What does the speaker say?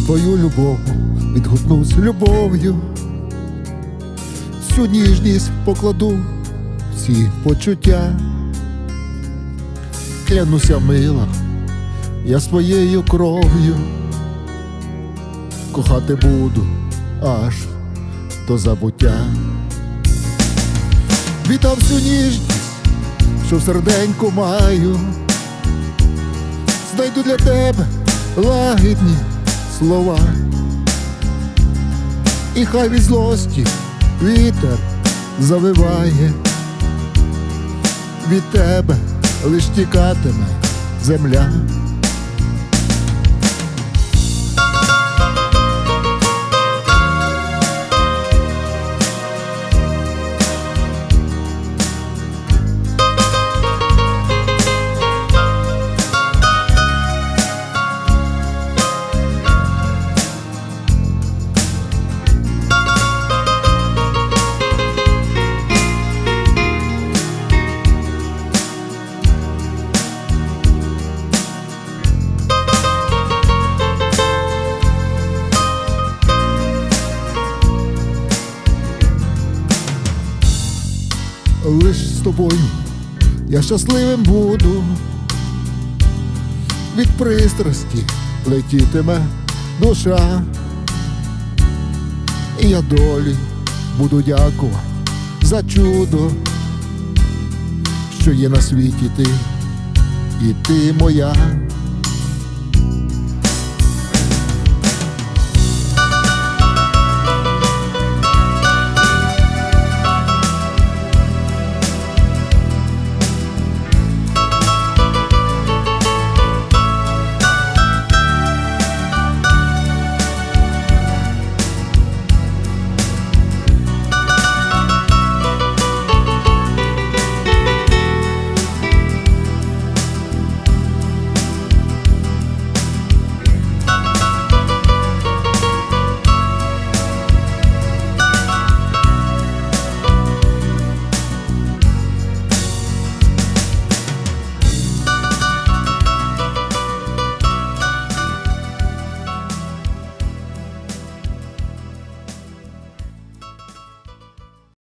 твою любов відгукнусь любов'ю, всю ніжність покладу всі почуття. Клянуся мила, я своєю кров'ю кохати буду аж до забуття. Вітав всю ніжність, що в серденьку маю, знайду для тебе лагідні слова, і хай від злості вітер завиває, від тебе лиш тікатиме земля. Тобою я щасливим буду. Від пристрасті летітиме душа, і я долі буду дякувати за чудо, що є на світі ти, і ти моя.